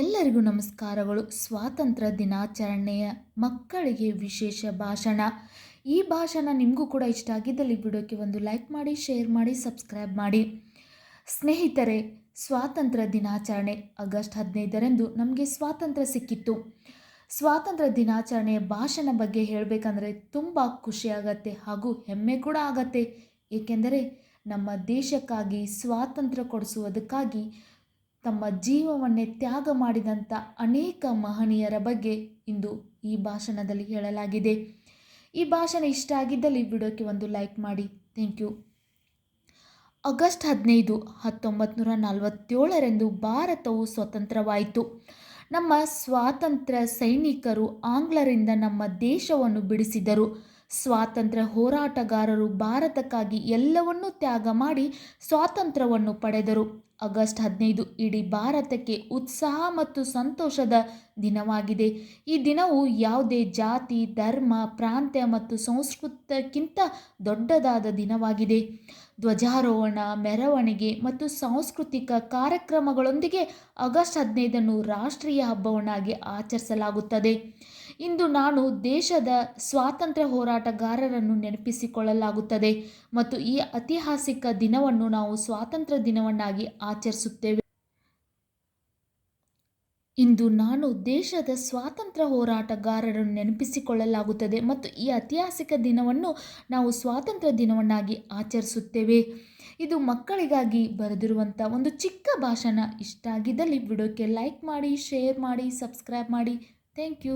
ಎಲ್ಲರಿಗೂ ನಮಸ್ಕಾರಗಳು. ಸ್ವಾತಂತ್ರ್ಯ ದಿನಾಚರಣೆಯ ಮಕ್ಕಳಿಗೆ ವಿಶೇಷ ಭಾಷಣ. ಈ ಭಾಷಣ ನಿಮಗೂ ಕೂಡ ಇಷ್ಟ ಆಗಿದ್ದಲ್ಲಿ ವಿಡಿಯೋಕ್ಕೆ ಒಂದು ಲೈಕ್ ಮಾಡಿ, ಶೇರ್ ಮಾಡಿ, ಸಬ್ಸ್ಕ್ರೈಬ್ ಮಾಡಿ. ಸ್ನೇಹಿತರೆ, ಸ್ವಾತಂತ್ರ್ಯ ದಿನಾಚರಣೆ ಆಗಸ್ಟ್ ಹದಿನೈದರಂದು ನಮಗೆ ಸ್ವಾತಂತ್ರ್ಯ ಸಿಕ್ಕಿತ್ತು. ಸ್ವಾತಂತ್ರ್ಯ ದಿನಾಚರಣೆಯ ಭಾಷಣ ಬಗ್ಗೆ ಹೇಳಬೇಕಂದ್ರೆ ತುಂಬ ಖುಷಿಯಾಗತ್ತೆ ಹಾಗೂ ಹೆಮ್ಮೆ ಕೂಡ ಆಗತ್ತೆ. ಏಕೆಂದರೆ ನಮ್ಮ ದೇಶಕ್ಕಾಗಿ ಸ್ವಾತಂತ್ರ್ಯ ಕೊಡಿಸುವುದಕ್ಕಾಗಿ ತಮ್ಮ ಜೀವವನ್ನೇ ತ್ಯಾಗ ಮಾಡಿದಂಥ ಅನೇಕ ಮಹನೀಯರ ಬಗ್ಗೆ ಇಂದು ಈ ಭಾಷಣದಲ್ಲಿ ಹೇಳಲಾಗಿದೆ. ಈ ಭಾಷಣ ಇಷ್ಟ ಆಗಿದ್ದಲ್ಲಿ ವಿಡಿಯೋಕ್ಕೆ ಒಂದು ಲೈಕ್ ಮಾಡಿ. Thank you. ಆಗಸ್ಟ್ ಹದಿನೈದು ಹತ್ತೊಂಬತ್ತು ನೂರ ನಲವತ್ತೇಳರಂದು ಭಾರತವು ಸ್ವತಂತ್ರವಾಯಿತು. ನಮ್ಮ ಸ್ವಾತಂತ್ರ್ಯ ಸೈನಿಕರು ಆಂಗ್ಲರಿಂದ ನಮ್ಮ ದೇಶವನ್ನು ಬಿಡಿಸಿದರು. ಸ್ವಾತಂತ್ರ್ಯ ಹೋರಾಟಗಾರರು ಭಾರತಕ್ಕಾಗಿ ಎಲ್ಲವನ್ನೂ ತ್ಯಾಗ ಮಾಡಿ ಸ್ವಾತಂತ್ರ್ಯವನ್ನು ಪಡೆದರು. ಆಗಸ್ಟ್ ಹದಿನೈದು ಇಡೀ ಭಾರತಕ್ಕೆ ಉತ್ಸಾಹ ಮತ್ತು ಸಂತೋಷದ ದಿನವಾಗಿದೆ. ಈ ದಿನವು ಯಾವುದೇ ಜಾತಿ, ಧರ್ಮ, ಪ್ರಾಂತ್ಯ ಮತ್ತು ಸಂಸ್ಕೃತಕ್ಕಿಂತ ದೊಡ್ಡದಾದ ದಿನವಾಗಿದೆ. ಧ್ವಜಾರೋಹಣ, ಮೆರವಣಿಗೆ ಮತ್ತು ಸಾಂಸ್ಕೃತಿಕ ಕಾರ್ಯಕ್ರಮಗಳೊಂದಿಗೆ ಆಗಸ್ಟ್ ಹದಿನೈದನ್ನು ರಾಷ್ಟ್ರೀಯ ಹಬ್ಬವನ್ನಾಗಿ ಆಚರಿಸಲಾಗುತ್ತದೆ. ಇಂದು ನಾನು ದೇಶದ ಸ್ವಾತಂತ್ರ್ಯ ಹೋರಾಟಗಾರರನ್ನು ನೆನಪಿಸಿಕೊಳ್ಳಲಾಗುತ್ತದೆ ಮತ್ತು ಈ ಐತಿಹಾಸಿಕ ದಿನವನ್ನು ನಾವು ಸ್ವಾತಂತ್ರ್ಯ ದಿನವನ್ನಾಗಿ ಆಚರಿಸುತ್ತೇವೆ. ಇಂದು ನಾನು ದೇಶದ ಸ್ವಾತಂತ್ರ್ಯ ಹೋರಾಟಗಾರರನ್ನು ನೆನಪಿಸಿಕೊಳ್ಳಲಾಗುತ್ತದೆ ಮತ್ತು ಈ ಐತಿಹಾಸಿಕ ದಿನವನ್ನು ನಾವು ಸ್ವಾತಂತ್ರ್ಯ ದಿನವನ್ನಾಗಿ ಆಚರಿಸುತ್ತೇವೆ. ಇದು ಮಕ್ಕಳಿಗಾಗಿ ಬರೆದಿರುವಂಥ ಒಂದು ಚಿಕ್ಕ ಭಾಷಣ ಇಷ್ಟ ಆಗಿದ್ದಲ್ಲಿ ವಿಡಿಯೋಕ್ಕೆ ಲೈಕ್ ಮಾಡಿ, ಶೇರ್ ಮಾಡಿ, ಸಬ್ಸ್ಕ್ರೈಬ್ ಮಾಡಿ. Thank you.